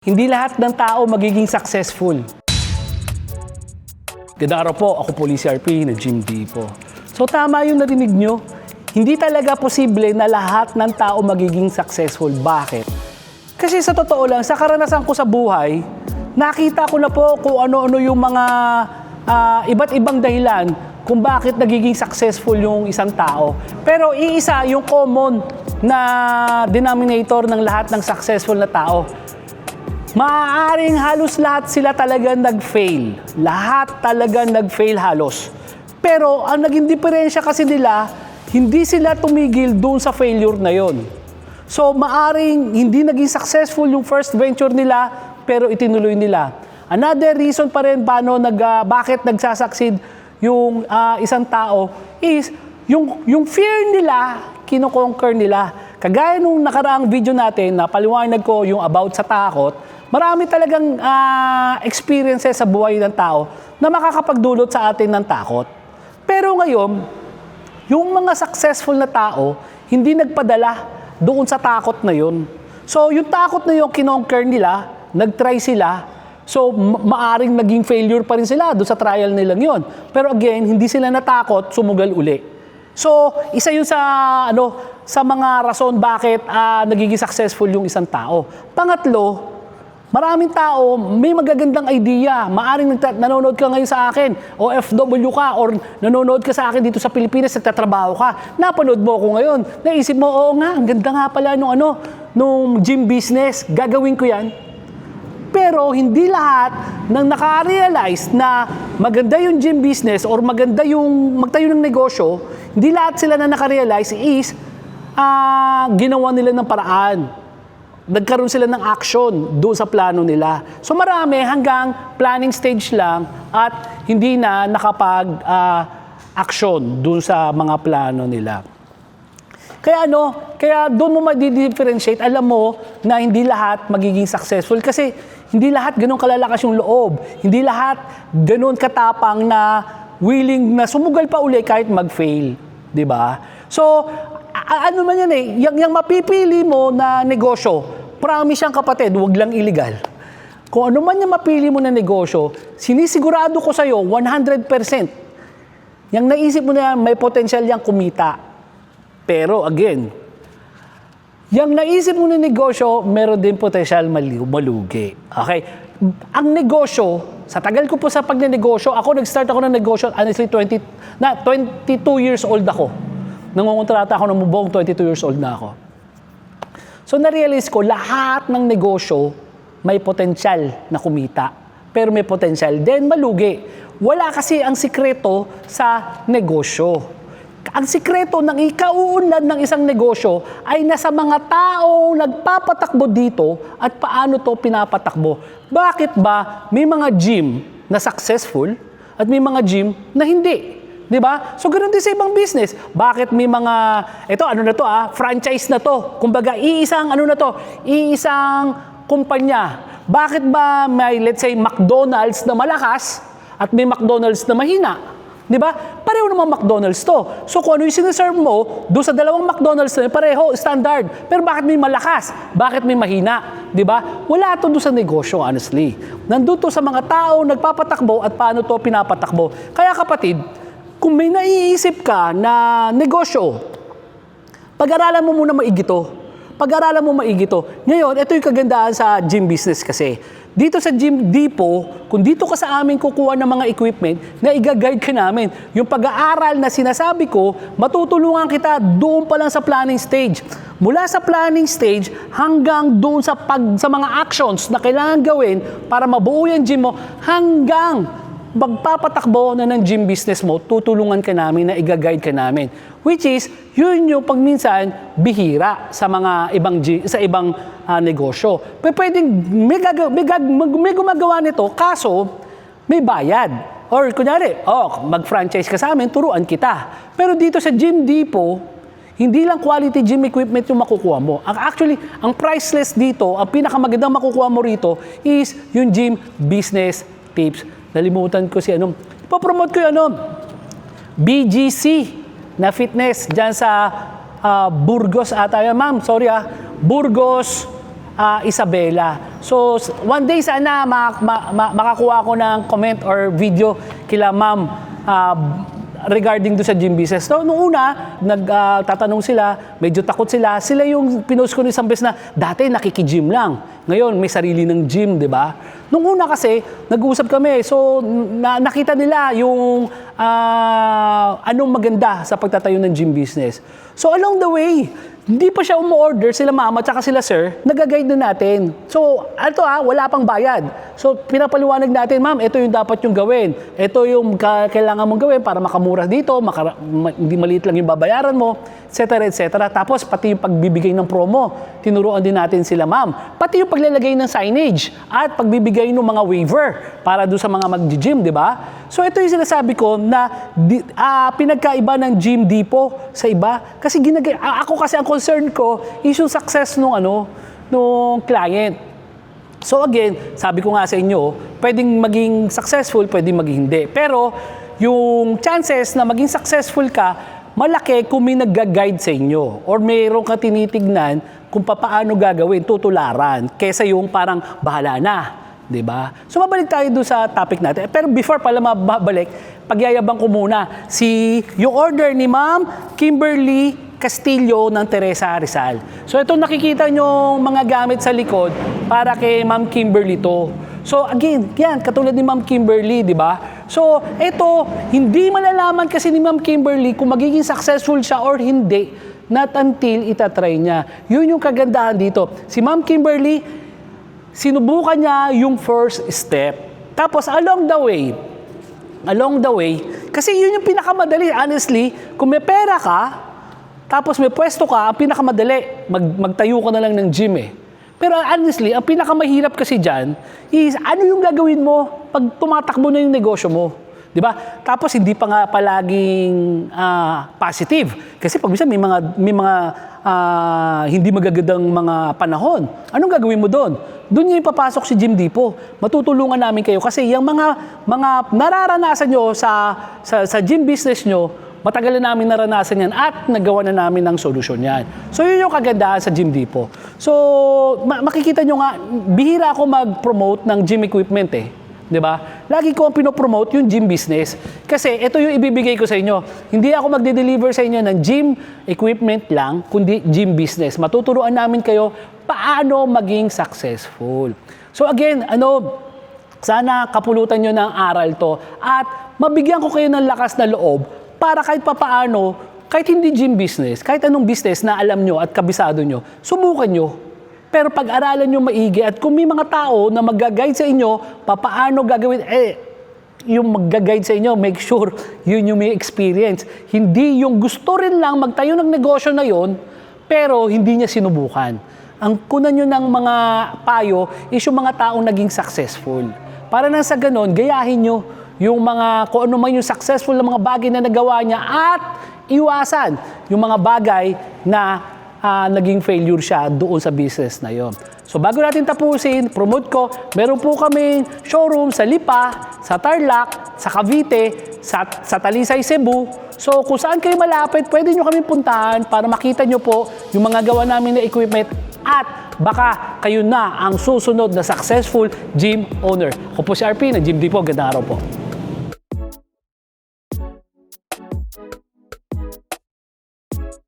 Hindi lahat ng tao magiging successful. Gandang araw po, ako po Lee CRP na Jim D po. So tama yung narinig nyo, hindi talaga posible na lahat ng tao magiging successful. Bakit? Kasi sa totoo lang, sa karanasan ko sa buhay, nakita ko na po kung ano-ano yung mga ah, iba't ibang dahilan kung bakit nagiging successful yung isang tao. Pero iisa yung common na denominator ng lahat ng successful na tao. Maaaring halos lahat sila talaga nag-fail. Lahat talaga nag-fail halos. Pero ang naging diferensya kasi nila, hindi sila tumigil doon sa failure na yon. So maaring hindi naging successful yung first venture nila, pero itinuloy nila. Another reason pa rin paano nag, ah, bakit nagsasucceed yung ah, isang tao is yung, yung fear nila, kinoconquer nila. Kagaya nung nakaraang video natin na paliwanag ko yung about sa takot, marami talagang ah, experiences sa buhay ng tao na makakapagdulot sa atin ng takot. Pero ngayon, yung mga successful na tao, hindi nagpadala doon sa takot na yun. So, yung takot na yung kinonquer nila, nag-try sila, so ma- maaring naging failure pa rin sila doon sa trial nilang yun. Pero again, hindi sila natakot, sumugal uli. So, isa yun sa ano sa mga rason bakit ah, nagiging successful yung isang tao. Pangatlo, Maraming tao, may magagandang idea. Maaring nanonood ka ngayon sa akin, o FW ka, or nanonood ka sa akin dito sa Pilipinas, nagtatrabaho ka. Napanood mo ako ngayon. Naisip mo, oo nga, ang ganda nga pala nung, ano, nung gym business. Gagawin ko yan. Pero hindi lahat nang naka-realize na maganda yung gym business or maganda yung magtayo ng negosyo, hindi lahat sila na naka-realize is ah, ginawa nila ng paraan nagkaroon sila ng action doon sa plano nila. So marami hanggang planning stage lang at hindi na nakapag ah, action doon sa mga plano nila. Kaya ano, kaya doon mo ma-differentiate, alam mo na hindi lahat magiging successful kasi hindi lahat ganun kalalakas yung loob. Hindi lahat ganun katapang na willing na sumugal pa uli kahit mag-fail. ba? So, a- ano man yan eh, yung, yung mapipili mo na negosyo, promise yan kapatid, wag lang illegal. Kung ano man yung mapili mo na negosyo, sinisigurado ko sa'yo, 100%, yung naisip mo na yan, may potential yang kumita. Pero again, yung naisip mo na negosyo, meron din potensyal malugi. Okay? Ang negosyo, sa tagal ko po sa pagnenegosyo, ako nag-start ako ng negosyo, honestly, 20, na, 22 years old ako. Nangungontrata ako ng mubong, 22 years old na ako. So na-realize ko, lahat ng negosyo may potensyal na kumita. Pero may potensyal din malugi. Wala kasi ang sikreto sa negosyo. Ang sikreto ng ikauunlad ng isang negosyo ay nasa mga taong nagpapatakbo dito at paano to pinapatakbo. Bakit ba may mga gym na successful at may mga gym na hindi? 'Di ba? So ganoon din sa ibang business. Bakit may mga ito ano na to ah, franchise na to. Kumbaga iisang ano na to, iisang kumpanya. Bakit ba may let's say McDonald's na malakas at may McDonald's na mahina? 'Di ba? Pareho naman McDonald's to. So kung ano yung sinaserve mo, doon sa dalawang McDonald's na pareho, standard. Pero bakit may malakas? Bakit may mahina? 'Di ba? Wala to doon sa negosyo, honestly. Nandun to sa mga tao nagpapatakbo at paano to pinapatakbo. Kaya kapatid, kung may naiisip ka na negosyo, pag-aralan mo muna maigi to. Pag-aralan mo maigi to. Ngayon, ito yung kagandahan sa gym business kasi. Dito sa Gym Depot, kung dito ka sa amin kukuha ng mga equipment, na i-guide ka namin. Yung pag-aaral na sinasabi ko, matutulungan kita doon pa lang sa planning stage. Mula sa planning stage hanggang doon sa, pag, sa mga actions na kailangan gawin para mabuo yung gym mo hanggang magpapatakbo na ng gym business mo, tutulungan ka namin na i-guide ka namin. Which is, yun yung pagminsan bihira sa mga ibang sa ibang ah, negosyo. P- pwedeng may, gaga- may, gag- may gumagawa nito, kaso may bayad. Or kunyari, oh, mag-franchise ka sa amin, turuan kita. Pero dito sa Gym Depot, hindi lang quality gym equipment yung makukuha mo. Actually, ang priceless dito, ang pinakamagandang makukuha mo rito is yung gym business tips. Nalimutan ko si ano. Ipopromote ko yung ano, BGC na fitness dyan sa ah, Burgos ata. Ma'am, sorry ah. Burgos ah, Isabela. So, one day sana ma- ma- ma- makakuha ko ng comment or video kila ma'am ah, regarding do sa gym business. So, nung una, nagtatanong sila, medyo takot sila. Sila yung pinost ko ng isang beses na dati nakikigym lang. Ngayon, may sarili ng gym, di ba? Nung una kasi, nag-uusap kami. So, na, nakita nila yung ah, anong maganda sa pagtatayo ng gym business. So, along the way, hindi pa siya umu-order, sila mama at sila sir, nag-guide na natin. So, ano ah, wala pang bayad. So, pinapaliwanag natin, ma'am, ito yung dapat yung gawin. Ito yung ka- kailangan mong gawin para makamura dito, makara- ma- hindi maliit lang yung babayaran mo, etc. etc. Tapos, pati yung pagbibigay ng promo, tinuruan din natin sila, ma'am. Pati yung paglalagay ng signage at pagbibigay ng mga waiver para doon sa mga mag-gym, di ba? So, ito yung sinasabi ko na ah, pinagkaiba ng gym depot sa iba. Kasi ginagay, ako kasi ang concern ko is yung success nung ano, nung client. So again, sabi ko nga sa inyo, pwedeng maging successful, pwedeng maging hindi. Pero yung chances na maging successful ka, malaki kung may nagga-guide sa inyo or mayroon ka tinitignan kung paano gagawin, tutularan, kesa yung parang bahala na. 'di ba? So mabalik tayo doon sa topic natin. Pero before pala mabalik, pagyayabang ko muna si yung order ni Ma'am Kimberly Castillo ng Teresa Rizal. So ito nakikita nyo mga gamit sa likod para kay Ma'am Kimberly to. So again, yan, katulad ni Ma'am Kimberly, di ba? So ito, hindi malalaman kasi ni Ma'am Kimberly kung magiging successful siya or hindi not until itatry niya. Yun yung kagandahan dito. Si Ma'am Kimberly, sinubukan niya yung first step. Tapos along the way, along the way, kasi yun yung pinakamadali, honestly, kung may pera ka, tapos may pwesto ka, ang pinakamadali, mag, magtayo ka na lang ng gym eh. Pero honestly, ang pinakamahirap kasi dyan is ano yung gagawin mo pag tumatakbo na yung negosyo mo. 'Di ba? Tapos hindi pa nga palaging ah, positive. Kasi pag may mga may mga ah, hindi magagandang mga panahon. Anong gagawin mo doon? Doon niya ipapasok si Jim Dipo. Matutulungan namin kayo kasi yung mga mga nararanasan nyo sa sa, sa gym business nyo, matagal na namin naranasan yan at nagawa na namin ng solusyon yan. So yun yung kagandahan sa Gym Depot. So ma- makikita nyo nga, bihira ako mag-promote ng gym equipment eh. 'Di ba? Lagi ko ang pinopromote yung gym business. Kasi ito yung ibibigay ko sa inyo. Hindi ako magde-deliver sa inyo ng gym equipment lang, kundi gym business. Matuturuan namin kayo paano maging successful. So again, ano, sana kapulutan nyo ng aral to at mabigyan ko kayo ng lakas na loob para kahit papaano, kahit hindi gym business, kahit anong business na alam nyo at kabisado nyo, subukan nyo. Pero pag-aralan nyo maigi at kung may mga tao na mag-guide sa inyo, papaano gagawin, eh, yung mag-guide sa inyo, make sure yun yung may experience. Hindi yung gusto rin lang magtayo ng negosyo na yon, pero hindi niya sinubukan. Ang kunan nyo ng mga payo is yung mga taong naging successful. Para nang sa ganon, gayahin nyo yung mga, kung ano man yung successful na mga bagay na nagawa niya at iwasan yung mga bagay na ah, naging failure siya doon sa business na yon. So bago natin tapusin, promote ko, meron po kami showroom sa Lipa, sa Tarlac, sa Cavite, sa, sa Talisay, Cebu. So kung saan kayo malapit, pwede nyo kami puntahan para makita nyo po yung mga gawa namin na equipment at baka kayo na ang susunod na successful gym owner. Ako po si RP ng Gym Depot. Gandang araw po.